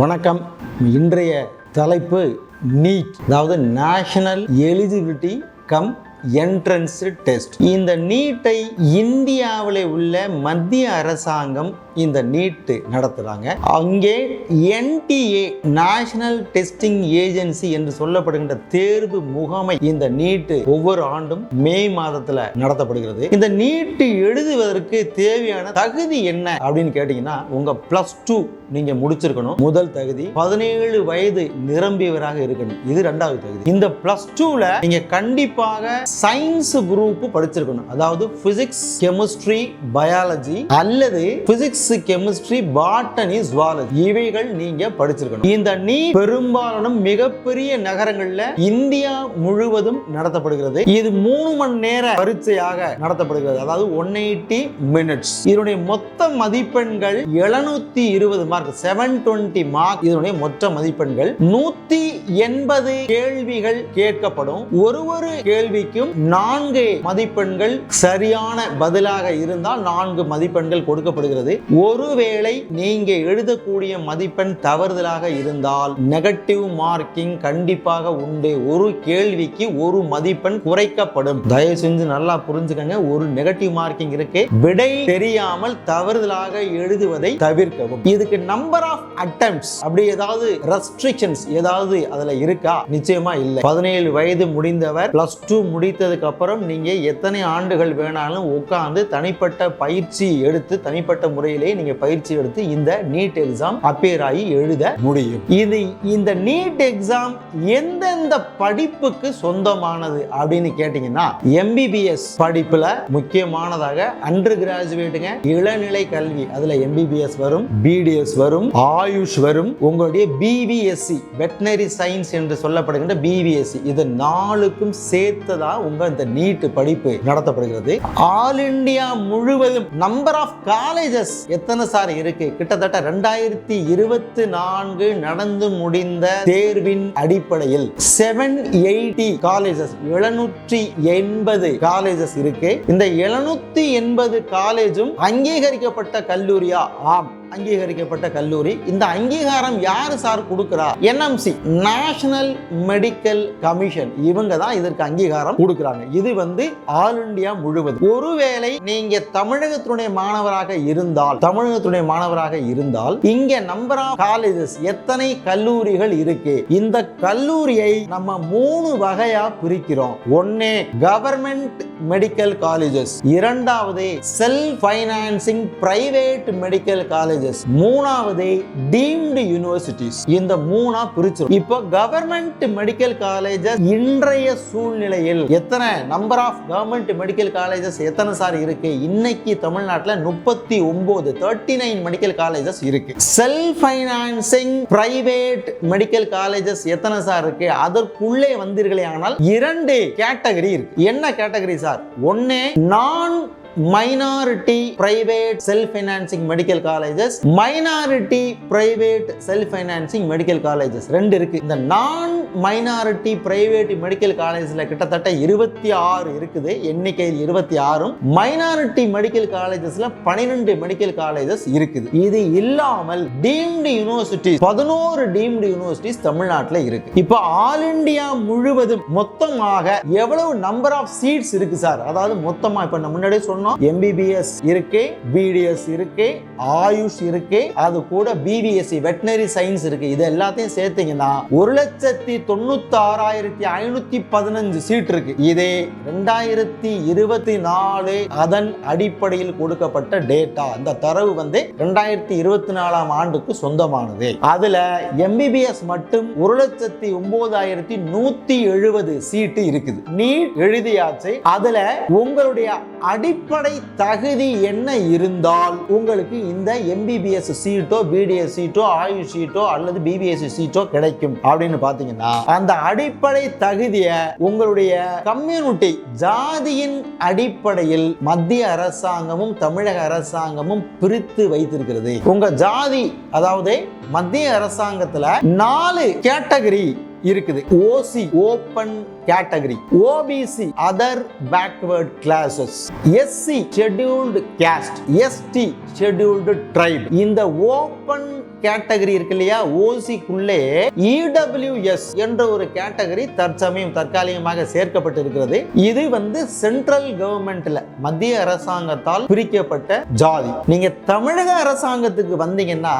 வணக்கம். இன்றைய தலைப்பு நீட் அதாவது national eligibility cum entrance test இந்த நீட்டை இந்தியாவில் உள்ள மத்திய அரசாங்கம் இந்த நீட்டு நடத்துகிறாங்க அங்கே என்டிஏ நேஷனல் டெஸ்டிங் ஏஜென்சி என்று சொல்லப்படுகின்ற தேர்வு முகமை இந்த நீட் ஒவ்வொரு ஆண்டும் மே மாதத்தில் நடத்தப்படுகிறது. இந்த நீட்டு எழுதுவதற்கு தேவையான தகுதி என்ன அப்படின்னு கேட்டீங்கன்னா உங்க ப்ளஸ் டூ நீங்க முடிச்சிருக்கணும். முதல் தகுதி பதினேழு வயது நிரம்பியவராக இருக்கணும். இது ரெண்டாவது தகுதி. இந்த பிளஸ் டூல நீங்க கண்டிப்பாக சயின்ஸ் குரூப் படிச்சிருக்கணும். அதாவது பிசிக்ஸ் கெமிஸ்ட்ரி பயாலஜி அல்லது பிசிக்ஸ் கெமிஸ்ட்ரி பாட்டனி ஜுவாலஜி இவைகள் நீங்க படிச்சிருக்கணும். இந்த நீ பெரும்பாலான மிகப்பெரிய நகரங்கள்ல இந்தியா முழுவதும் நடத்தப்படுகிறது. இது மூணு மணி நேர பரீட்சையாக நடத்தப்படுகிறது. அதாவது ஒன் எயிட்டி மினிட்ஸ் இதனுடைய மொத்த மதிப்பெண்கள் எழுநூத்தி இருபது மார்க் செவன் டுவெண்ட்டி மார்க் இதனுடைய மொத்த மதிப்பெண்கள் நூத்தி எண்பது கேள்விகள் கேட்கப்படும். ஒரு ஒரு கேள்விக்கும் நான்கு மதிப்பெண்கள் சரியான பதிலாக இருந்தால் நான்கு மதிப்பெண்கள் கொடுக்கப்படுகிறது. ஒருவேளை நீங்க எழுதக்கூடிய மதிப்பெண் தவறுதலாக இருந்தால் நெகட்டிவ் மார்க்கிங் கண்டிப்பாக உண்டு. ஒரு கேள்விக்கு ஒரு மதிப்பெண் குறைக்கப்படும். தயவு செஞ்சு நல்லா புரிஞ்சுக்கங்க. ஒரு நெகட்டிவ் மார்க்கிங் இருக்கு. விடை தெரியாமல் தவறுதலாக எழுதுவதை தவிர்க்கவும். இதுக்கு நம்பர் ஆஃப் அட்டம்ப்ட்ஸ் அப்படி ஏதாவது ரெஸ்ட்ரிக்ஷன்ஸ் ஏதாவது அதுல இருக்கா? நிச்சயமா இல்லை. பதினேழு வயது முடிந்தவர் பிளஸ் டூ முடித்ததுக்கு அப்புறம் நீங்க எத்தனை ஆண்டுகள் வேணாலும் உட்கார்ந்து தனிப்பட்ட பயிற்சி எடுத்து தனிப்பட்ட முறையில் நீங்க பயிற்சி எடுத்து இந்த நீட் எக்ஸாம் அப்பியர் ஆகி எழுத முடியும். இது இந்த நீட் எக்ஸாம் எந்தெந்த படிப்புக்கு சொந்தமானது அப்படின்னு கேட்டீங்கன்னா எம்பிபிஎஸ் படிப்புல முக்கியமானதாக அண்டர் கிராஜுவேட்டுங்க இளநிலை கல்வி அதுல எம்பிபிஎஸ் வரும் பிடிஎஸ் வரும் ஆயுஷ் வரும் உங்களுடைய பிவிஎஸ்சி வெட்டினரி சயின்ஸ் என்று சொல்லப்படுகின்ற பிவிஎஸ்சி இது நாலுக்கும் சேர்த்துதான் உங்க இந்த நீட் படிப்பு நடத்தப்படுகிறது. ஆல் இந்தியா முழுவதும் நம்பர் ஆஃப் காலேஜஸ் எத்தனை சார் இருக்கு? கிட்டத்தட்ட ரெண்டாயிரத்தி இருபத்தி நான்கு நடந்து முடிந்த தேர்வின் அடிப்படையில் செவன் எயிட்டி காலேஜஸ் எழுநூற்றி எண்பது காலேஜஸ் இருக்கு. இந்த எழுநூத்தி எண்பது காலேஜும் அங்கீகரிக்கப்பட்ட கல்லூரியா? ஆம். அங்கீகரிக்கப்பட்ட கல்லூரி. இந்த அங்கீகாரம் யாரு சார் கொடுக்கிறா? என்எம்சி நேஷனல் மெடிக்கல் கமிஷன் இவங்க தான் இதற்கு அங்கீகாரம் கொடுக்குறாங்க. இது வந்து ஆல் இந்தியா முழுவதும். ஒருவேளை நீங்க தமிழகத்தினுடைய மாணவராக இருந்தால் தமிழகத்துடைய மாணவராக இருந்தால் இங்க நம்பர் ஆஃப் காலேஜஸ் எத்தனை கல்லூரிகள் இருக்கு? இந்த கல்லூரியை நம்ம மூணு வகையா பிரிக்கிறோம். ஒன்னே கவர்மெண்ட் மெடிக்கல் காலேஜஸ் இரண்டாவது self financing private medical college colleges மூணாவது டீம்டு யூனிவர்சிட்டிஸ் இந்த மூணா பிரிச்சிடும் இப்போ கவர்மெண்ட் மெடிக்கல் காலேஜஸ் இன்றைய சூழ்நிலையில் எத்தனை number of government medical colleges எத்தனை சார் இருக்கு? இன்னைக்கு தமிழ்நாட்டில் முப்பத்தி ஒன்பது தேர்ட்டி நைன் மெடிக்கல் காலேஜஸ் இருக்கு. Self financing private medical colleges எத்தனை சார் இருக்கு? அதற்குள்ளே வந்தீர்களே ஆனால் இரண்டு கேட்டகரி இருக்கு. என்ன கேட்டகரி சார் ஒன்னு நான் minority private self financing medical colleges minority private self financing medical colleges ரெண்டு இருக்கு. இந்த நான் மைனாரிட்டி பிரைவேட் மெடிக்கல் காலேஜ்ல கிட்டத்தட்ட இருபத்தி ஆறு இருக்குது. எண்ணிக்கையில் இருபத்தி ஆறும். மைனாரிட்டி மெடிக்கல் காலேஜஸ்ல பனிரெண்டு மெடிக்கல் காலேஜஸ் இருக்குது. இது இல்லாமல் டீம்டு யூனிவர்சிட்டி பதினோரு டீம்டு யூனிவர்சிட்டிஸ் தமிழ்நாட்டில் இருக்கு. இப்போ ஆல் இந்தியா முழுவதும் மொத்தமாக எவ்வளவு நம்பர் ஆஃப் சீட்ஸ் இருக்கு சார்? அதாவது மொத்தமா இப்போ நம்ம முன்னாடியே சொன்னோம் எம்பிபிஎஸ் இருக்கு பிடிஎஸ் இருக்கு ஆயுஷ் இருக்கு அது கூட பிபிஎஸ்சி வெட்டினரி சயின்ஸ் இருக்கு. இது எல்லாத்தையும் சேர்த்தீங்கன்னா ஒரு லட்சத்தி தொண்ணூத்தி ஆறாயிரத்தி ஐநூத்தி பதினஞ்சு சீட் இருக்கு. இதே ரெண்டாயிரத்தி இருபத்தி நாலு அதன் அடிப்படையில் கொடுக்கப்பட்ட டேட்டா அந்த தரவு வந்து ரெண்டாயிரத்தி இருபத்தி நாலாம் ஆண்டுக்கு சொந்தமானது. அதுல எம்பிபிஎஸ் மட்டும் ஒரு லட்சத்தி ஒன்பதாயிரத்தி நூத்தி எழுபது சீட்டு இருக்குது. நீட் எழுதியாச்சு. அதுல உங்களுடைய அடிப்படை தகுதி என்ன இருந்தால் உங்களுக்கு இந்த எம்பிபிஎஸ் சீட்டோ பிடிஎஸ் சீட்டோ ஆயுஷ் சீட்டோ அல்லது பிபிஎஸ் சீட்டோ கிடைக்கும். அப்படின்னு பாத்தீங்கன்னா அந்த அடிப்படை தகுதியை உங்களுடைய கம்யூனிட்டி ஜாதியின் அடிப்படையில் மத்திய அரசாங்கமும் தமிழக அரசாங்கமும் பிரித்து வைத்திருக்கிறது. உங்க ஜாதி அதாவது மத்திய அரசாங்கத்துல நாலு கேட்டகரி இருக்குது. OC open category OBC other backward classes SC scheduled caste ST scheduled tribe இந்த ஓபன் கேட்டகரி இருக்கு இல்லையா? ஓசிக்குள்ளே இடபிள்யூஎஸ் என்ற ஒரு கேட்டகரி தற்சமயம் தற்காலிகமாக சேர்க்கப்பட்டு இருக்கிறது இது வந்து சென்ட்ரல் கவர்மெண்ட்ல மத்திய அரசாங்கத்தால் பிரிக்கப்பட்ட ஜாதி. நீங்க தமிழக அரசாங்கத்துக்கு வந்தீங்கன்னா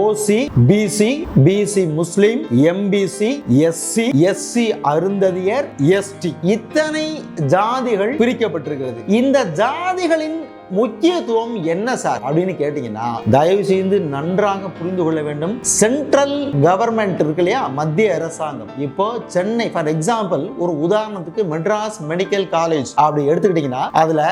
OC BC BC Muslim MBC SC SC Arunthathiyar ST இத்தனை ஜாதிகள் பிரிக்கப்பட்டிருக்கிறது. இந்த ஜாதிகளின் முக்கியத்துவம் என்ன சார் அப்படின்னு கேட்டீங்கன்னா தயவு செய்து நன்றாக புரிந்து கொள்ள வேண்டும். சென்ட்ரல் கவர்மெண்ட் இருக்கு இல்லையா? மத்திய அரசாங்கம். இப்போ சென்னை ஃபார் எக்ஸாம்பிள் ஒரு உதாரணத்துக்கு மெட்ராஸ் மெடிக்கல் காலேஜ் அப்படி எடுத்துக்கிட்டீங்கன்னா அதுல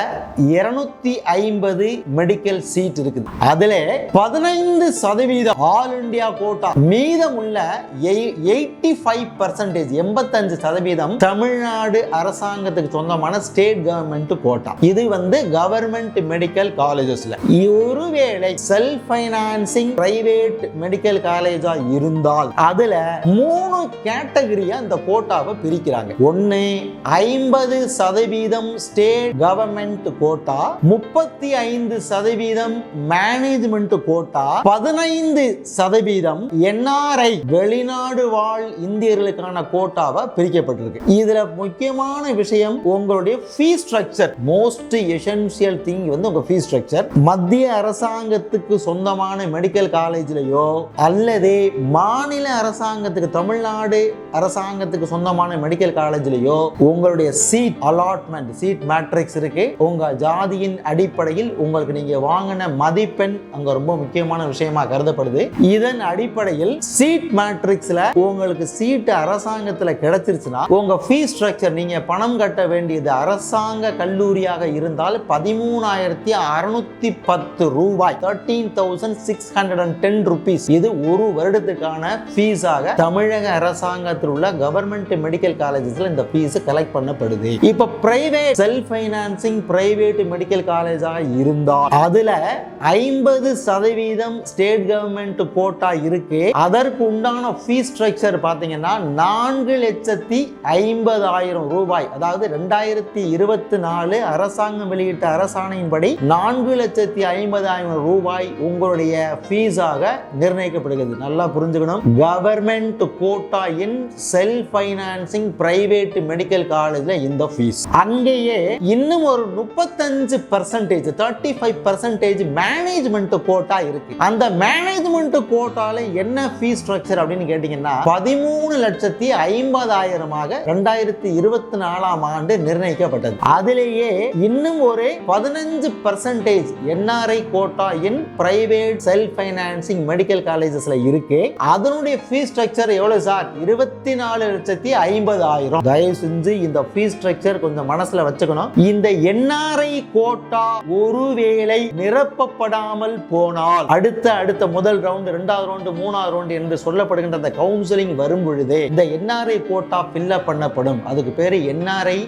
இருநூத்தி ஐம்பது மெடிக்கல் சீட் இருக்குது. அதுல பதினைந்து சதவீதம் ஆல் இந்தியா கோட்டா. மீதம் உள்ள எயிட்டி ஃபைவ் பர்சன்டேஜ் எண்பத்தஞ்சு சதவீதம் தமிழ்நாடு அரசாங்கத்துக்கு சொந்தமான ஸ்டேட் கவர்மெண்ட் கோட்டா. இது வந்து கவர்மெண்ட் மெடிக்கல் காலேஜஸ்ல ஒருவேளை செல்ஃப் ஃபைனான்சிங் பிரைவேட் மெடிக்கல் காலேஜா இருந்தால் அதுல மூணு கேட்டகரியா இந்த கோட்டாவை பிரிக்கிறாங்க. ஒன்னு ஐம்பது சதவீதம் ஸ்டேட் கவர்மெண்ட் கோட்டா முப்பத்தி ஐந்து சதவீதம் மேனேஜ்மெண்ட் கோட்டா பதினைந்து சதவீதம் என்ஆர்ஐ வெளிநாடு வாழ் இந்தியர்களுக்கான கோட்டாவை பிரிக்கப்பட்டிருக்கு. இதுல முக்கியமான விஷயம் உங்களுடைய fees structure most essential thing வந்து உங்க ஃபீஸ் ஸ்ட்ரக்சர் மத்திய அரசாங்கத்துக்கு சொந்தமான மெடிக்கல் காலேஜ்லயோ அல்லது மாநில அரசாங்கத்துக்கு தமிழ்நாடு அரசாங்கத்துக்கு சொந்தமான மெடிக்கல் காலேஜ்லயோ உங்களுடைய சீட் அலாட்மெண்ட் சீட் மேட்ரிக்ஸ் இருக்கு. உங்க ஜாதியின் அடிப்படையில் உங்களுக்கு நீங்க வாங்கின மதிப்பெண் அங்க ரொம்ப முக்கியமான விஷயமா கருதப்படுது. இதன் அடிப்படையில் சீட் மேட்ரிக்ஸ்ல உங்களுக்கு சீட் அரசாங்கத்துல கிடைச்சிருச்சுன்னா உங்க ஃபீஸ் ஸ்ட்ரக்சர் நீங்க பணம் கட்ட வேண்டியது அரசாங்க கல்லூரியாக இருந்தால் பதிமூணாயிரம் பதிமூணாயிரத்தி அறுநூத்தி பத்து ரூபாய். Thirteen thousand six hundred and ten rupees இது ஒரு வருடத்துக்கான ஃபீஸாக தமிழக அரசாங்கத்தில் உள்ள கவர்மெண்ட் மெடிக்கல் காலேஜஸ்ல இந்த ஃபீஸ் கலெக்ட் பண்ணப்படுது. இப்ப private self financing private medical காலேஜாக இருந்தால் அதுல ஐம்பது சதவீதம் ஸ்டேட் கவர்மெண்ட் கோட்டா இருக்கு. அதற்கு உண்டான ஃபீஸ் ஸ்ட்ரக்சர் பாத்தீங்கன்னா நான்கு லட்சத்தி ஐம்பதாயிரம் ரூபாய். அதாவது ரெண்டாயிரத்தி இருபத்தி நாலு அரசாங்கம் வெளியிட்ட அரசாணையின் அரசாணையின்படி நான்கு லட்சத்தி ஐம்பதாயிரம் ரூபாய் உங்களுடைய ஃபீஸாக நிர்ணயிக்கப்படுகிறது. நல்லா புரிஞ்சுக்கணும். Government quota in self financing private medical காலேஜ்ல இந்த ஃபீஸ் அங்கேயே இன்னும் ஒரு முப்பத்தஞ்சு percentage thirty five percentage management quota இருக்கு. அந்த மேனேஜ்மெண்ட் கோட்டால என்ன ஃபீஸ் ஸ்ட்ரக்சர் அப்படின்னு கேட்டீங்கன்னா பதிமூணு லட்சத்தி ஐம்பதாயிரமாக ரெண்டாயிரத்தி இருபத்தி நாலாம் ஆண்டு நிர்ணயிக்கப்பட்டது. அதிலேயே இன்னும் ஒரு பதினஞ்சு percentage NRI quota in private self financing medical காலேஜஸ்ல இருக்கு. அதனுடைய ஃபீஸ் ஸ்ட்ரக்சர் எவ்வளவு சார் இருபத்தி நாலு லட்சத்தி ஐம்பதாயிரம் தயவு செஞ்சு இந்த ஃபீஸ் ஸ்ட்ரக்சர் கொஞ்சம் மனசுல வச்சுக்கணும். இந்த என்ஆர்ஐ கோட்டா ஒருவேளை நிரப்பப்படாமல் போனால் அடுத்த அடுத்த முதல் ரவுண்டு இரண்டாவது ரவுண்டு மூணாவது ரவுண்டு என்று சொல்லப்படுகின்ற அந்த கவுன்சிலிங் வரும் பொழுது இந்த என்ஆர்ஐ கோட்டா ஃபில்லப் பண்ணப்படும். அதுக்கு பேரு NRI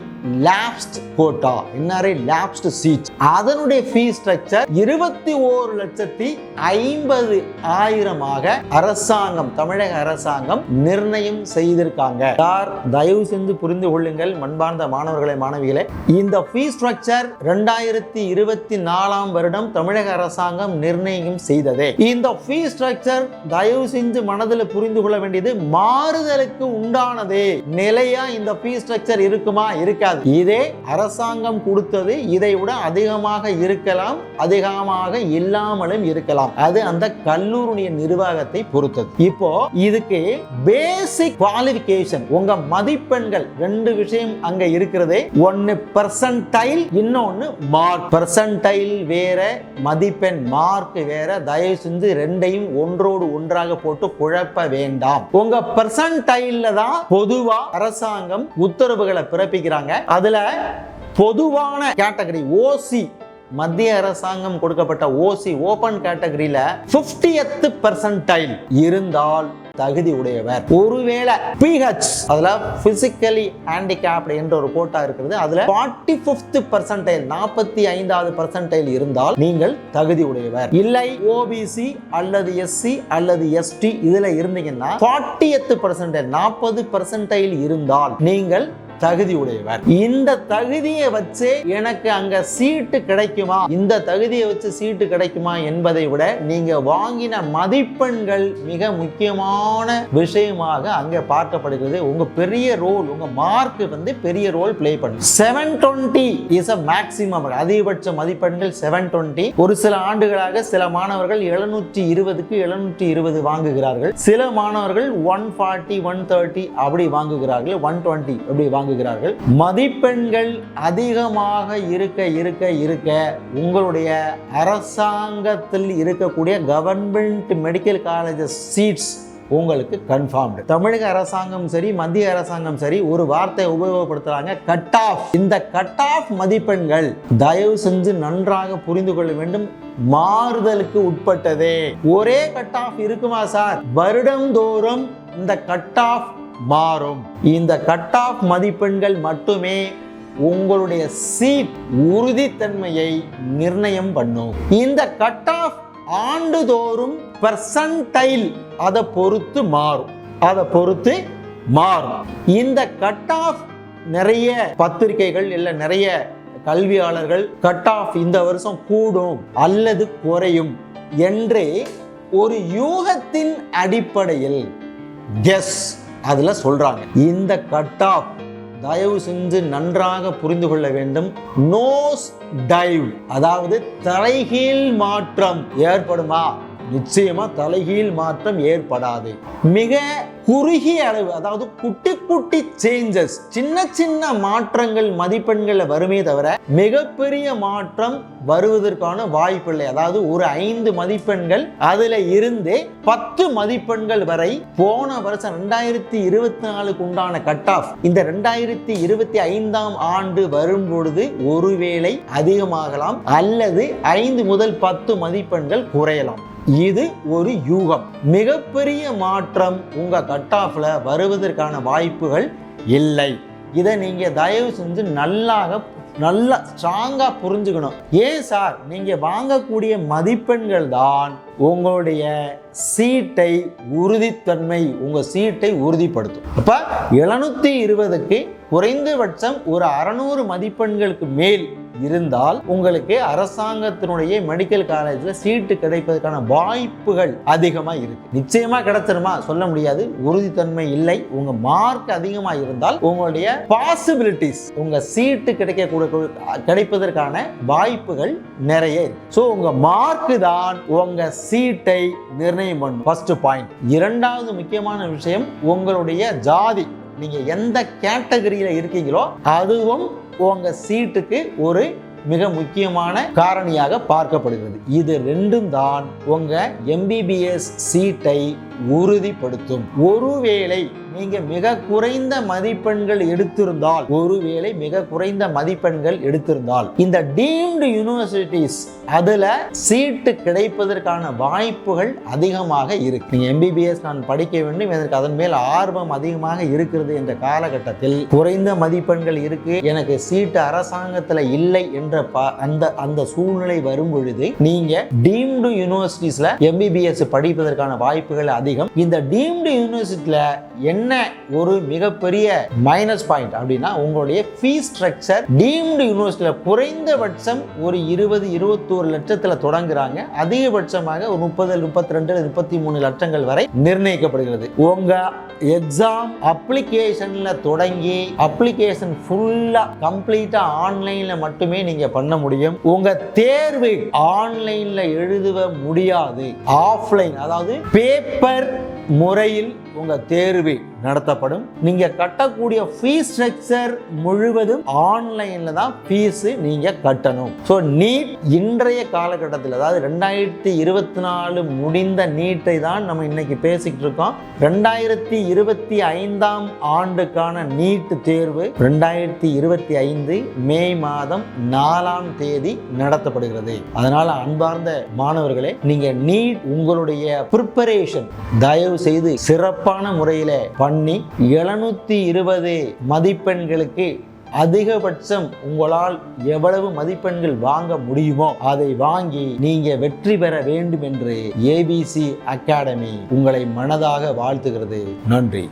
lapsed quota. NRI lapsed seat. அதனுடைய ஃபீஸ் ஸ்ட்ரக்சர் இருபத்தி ஓரு லட்சத்தி ஐம்பது ஆயிரமாக அரசாங்கம் தமிழக அரசாங்கம் நிர்ணயம் செய்திருக்காங்க. சார் தயவு செஞ்சு புரிந்து கொள்ளுங்கள் மண்பார்ந்த மாணவர்களை மாணவிகளை. இந்த ஃபீஸ் ஸ்ட்ரக்சர் ரெண்டாயிரத்தி இருபத்தி நாலாம் வருடம் தமிழக அரசாங்கம் நிர்ணயம் செய்ததே. இந்த ஃபீஸ் ஸ்ட்ரக்சர் தயவு செஞ்சு மனதில் புரிந்து கொள்ள வேண்டியது மாறுதலுக்கு உண்டானதே. நிலையா இந்த ஃபீஸ் ஸ்ட்ரக்சர் இருக்குமா இருக்காது? இதே அரசாங்கம் கொடுத்தது இதை விட அதிகமாக இருக்கலாம் அதிகமாக இல்லாமலும் இருக்கலாம். அது அந்த கல்லூரியுடைய நிர்வாகத்தை பொறுத்தது. இப்போ இதுக்கு பேசிக் குவாலிபிகேஷன் உங்க மதிப்பெண்கள் ரெண்டு விஷயம் அங்க இருக்கிறது. ஒன்னு பர்சன்டைல் இன்னொன்னு மார்க் பர்சன்டைல் வேற மதிப்பெண் மார்க் வேற. தயவு செஞ்சு ரெண்டையும் ஒன்றோடு ஒன்றாக போட்டு குழப்ப வேண்டாம். உங்க பர்சன்டைல்ல தான் பொதுவா அரசாங்கம் உத்தரவுகளை பிறப்பிக்கிறாங்க. அதுல பொதுவான கேட்டகரி ஓசி மத்திய அரசாங்கம் கொடுக்கப்பட்ட ஓசி ஓபன் கேட்டகரியில 50th பர்சன்டைல் இருந்தால் தகுதி உடையவர். ஒருவேளை பிஹெச் அதுல பிசிக்கலி ஹேண்டிகேப்ட் என்ற ஒரு கோட்டா இருக்கிறது அதுல ஃபார்ட்டி பிப்த் பர்சன்டைல் நாற்பத்தி ஐந்தாவது பர்சன்டைல் இருந்தால் நீங்கள் தகுதி உடையவர். இல்லை ஓபிசி அல்லது எஸ்சி அல்லது எஸ்டி இதுல இருந்தீங்கன்னா ஃபார்ட்டியத் பர்சன்டைல் நாற்பது பர்சன்டைல் இருந்தால் நீங்கள் தகுதி உடையவர் இந்த தகுதியை வச்சு எனக்கு அங்க சீட்டு கிடைக்குமா? இந்த தகுதியை வச்சு சீட்டு கிடைக்குமா என்பதை விட நீங்க வாங்கின மதிப்பெண்கள் மிக முக்கியமான விஷயமாக அங்க பார்க்கப்படுகிறது. உங்க பெரிய ரோல் உங்க மார்க் வந்து பெரிய ரோல் பிளே பண்ணும். Seven twenty is a maximum அதிகபட்ச மதிப்பெண்கள் செவன் டுவெண்ட்டி ஒரு சில ஆண்டுகளாக சில மாணவர்கள் எழுநூற்றி இருபதுக்கு எழுநூற்றி இருபது வாங்குகிறார்கள். சில மாணவர்கள் ஒன் ஃபார்ட்டி ஒன் தேர்ட்டி அப்படி வாங்குகிறார்கள். ஒன் டுவெண்ட்டி அப்படி விரும்புகிறார்கள். மதிப்பெண்கள் அதிகமாக இருக்க இருக்க இருக்க உங்களுடைய அரசாங்கத்தில் இருக்கக்கூடிய கவர்மெண்ட் மெடிக்கல் காலேஜஸ் சீட்ஸ் உங்களுக்கு கன்ஃபார்ம்டு தமிழக அரசாங்கம் சரி மத்திய அரசாங்கம் சரி ஒரு வார்த்தை உபயோகப்படுத்துறாங்க கட் ஆஃப் இந்த கட் ஆஃப் மதிப்பெண்கள் தயவு செஞ்சு நன்றாக புரிந்து கொள்ள வேண்டும். மாறுதலுக்கு உட்பட்டதே. ஒரே கட் ஆஃப் இருக்குமா சார்? வருடந்தோறும் இந்த கட் ஆஃப் மாறும். இந்த கட் ஆஃப் மதிப்பெண்கள் மட்டுமே உங்களுடைய சீட் உறுதித்தன்மையை நிர்ணயம் பண்ணும். இந்த கட் ஆஃப் ஆண்டுதோறும் பெர்சன்டைல் அதை பொறுத்து மாறும். அதை பொறுத்து மாறும். இந்த கட் ஆஃப் நிறைய பத்திரிகைகள் இல்லை நிறைய கல்வியாளர்கள் கட் ஆஃப் இந்த வருஷம் கூடும் அல்லது குறையும் என்று ஒரு யூகத்தின் அடிப்படையில் கெஸ் அதில் சொல்கிறாங்க இந்த கட் ஆஃப் தயவு செஞ்சு நன்றாக புரிந்து கொள்ள வேண்டும். நோஸ் டைவ் அதாவது தலைகீழ் மாற்றம் ஏற்படுமா? நிச்சயமா தலைகீழ் மாற்றம் ஏற்படாது. மிக குறுகிய அளவு அதாவது குட்டி குட்டி சேஞ்சஸ் சின்ன சின்ன மாற்றங்கள் மதிப்பெண்களில் வருமே தவிர மிகப்பெரிய மாற்றம் வருவதற்கான வாய்ப்பில்லை அதாவது ஒரு ஐந்து மதிப்பெண்கள் அதுல இருந்தே பத்து மதிப்பெண்கள் வரை போன வருஷம் ரெண்டாயிரத்தி இருபத்தி நாலுக்கு உண்டான கட் ஆஃப் இந்த ரெண்டாயிரத்தி இருபத்தி ஐந்தாம் ஆண்டு வரும் பொழுது ஒருவேளை அதிகமாகலாம் அல்லது ஐந்து முதல் பத்து மதிப்பெண்கள் குறையலாம். இது ஒரு யூகம். மிகப்பெரிய மாற்றம் உங்க கட் ஆஃபில் வருவதற்கான வாய்ப்புகள் இல்லை. இதை நீங்கள் தயவு செஞ்சு நல்லாக நல்லா ஸ்ட்ராங்காக புரிஞ்சுக்கணும். ஏன் சார் நீங்கள் வாங்கக்கூடிய மதிப்பெண்கள் தான் உங்களுடைய சீட்டை உறுதித்தன்மை உங்கள் சீட்டை உறுதிப்படுத்தும். அப்போ எழுநூற்றி இருபதுக்கு குறைந்தபட்சம் ஒரு அறநூறு மதிப்பெண்களுக்கு மேல் இருந்தால் உங்களுக்கு அரசாங்கத்தினுடைய மெடிக்கல் காலேஜில் சீட்டு கிடைப்பதற்கான வாய்ப்புகள் அதிகமாக இருக்கு. நிச்சயமா கிடைச்சிருமா? சொல்ல முடியாது. உறுதித்தன்மை இல்லை. உங்க மார்க் அதிகமாக இருந்தால் உங்களுடைய பாசிபிலிட்டிஸ் உங்க சீட்டு கிடைக்கக்கூடிய கிடைப்பதற்கான வாய்ப்புகள் நிறைய இருக்கு. ஸோ உங்க மார்க் தான் உங்க சீட்டை நிர்ணயம் பண்ணும். ஃபர்ஸ்ட் பாயிண்ட் இரண்டாவது முக்கியமான விஷயம் உங்களுடைய ஜாதி. நீங்க எந்த கேட்டகரியில இருக்கீங்களோ அதுவும் உங்கள் சீட்டுக்கு ஒரு மிக முக்கியமான காரணியாக பார்க்கப்படுகிறது. இது ரெண்டும் தான் உங்கள் எம்பிபிஎஸ் சீட்டை உறுதிப்படுத்தும். ஒருவேளை நீங்க மிக குறைந்த மதிப்பெண்கள் எடுத்திருந்தால் ஒருவேளை மிக குறைந்த மதிப்பெண்கள் எடுத்திருந்தால் இந்த டீம்டு யூனிவர்சிட்டிஸ் அதுல சீட்டு கிடைப்பதற்கான வாய்ப்புகள் அதிகமாக இருக்கு. நீங்க எம்பிபிஎஸ் நான் படிக்க வேண்டும் எனக்கு அதன் மேல் ஆர்வம் அதிகமாக இருக்கிறது என்ற காலகட்டத்தில் குறைந்த மதிப்பெண்கள் இருக்கு. எனக்கு சீட்டு அரசாங்கத்துல இல்லை என்ற ப- அந்த அந்த சூழ்நிலை வரும் பொழுது நீங்க டீம்டு யூனிவர்சிட்டிஸ்ல எம்பிபிஎஸ் படிப்பதற்கான வாய்ப்புகள் அதிகம். இந்த டீம்டு யூனிவர்சிட்டியில் என்ன ஒரு மிகப்பெரிய மைனஸ் பாயிண்ட் அப்படின்னா உங்களுடைய ஃபீஸ் ஸ்ட்ரக்சர் டீம்டு யூனிவர்சிட்டியில் குறைந்தபட்சம் ஒரு இருபது இருபத்தோரு லட்சத்தில் தொடங்குறாங்க. அதிகபட்சமாக ஒரு முப்பது முப்பத்தி ரெண்டு முப்பத்தி மூணு லட்சங்கள் வரை நிர்ணயிக்கப்படுகிறது. உங்க எக்ஸாம் அப்ளிகேஷன்ல தொடங்கி அப்ளிகேஷன் ஃபுல்லா கம்ப்ளீட்டா ஆன்லைன்ல மட்டுமே நீங்க பண்ண முடியும். உங்க தேர்வு ஆன்லைன்ல எழுதுவ முடியாது. ஆஃப்லைன் அதாவது பேப்பர் முறையில் உங்கள் தேர்வு நடத்தப்படும். நீங்கள் கட்டக்கூடிய ஃபீஸ் ஸ்ட்ரக்சர் முழுவதும் ஆன்லைனில் தான் ஃபீஸு நீங்கள் கட்டணும். ஸோ நீட் இன்றைய காலகட்டத்தில் அதாவது ரெண்டாயிரத்தி இருபத்தி நாலு முடிந்த நீட்டை தான் நம்ம இன்னைக்கு பேசிக்கிட்டு இருக்கோம். ரெண்டாயிரத்தி இருபத்தி ஐந்தாம் ஆண்டுக்கான நீட் தேர்வு ரெண்டாயிரத்தி இருபத்தி ஐந்து மே மாதம் நாலாம் தேதி நடத்தப்படுகிறது. அதனால் அன்பார்ந்த மாணவர்களே நீங்கள் நீட் உங்களுடைய ப்ரிப்பரேஷன் தயவு செய்து சிறப்பு சிறப்பான முறையில் பண்ணி எழுநூத்தி இருபது மதிப்பெண்களுக்கு அதிகபட்சம் உங்களால் எவ்வளவு மதிப்பெண்கள் வாங்க முடியுமோ அதை வாங்கி நீங்க வெற்றி பெற வேண்டும் என்று ஏபிசி அகாடமி உங்களை மனதாக வாழ்த்துகிறது. நன்றி.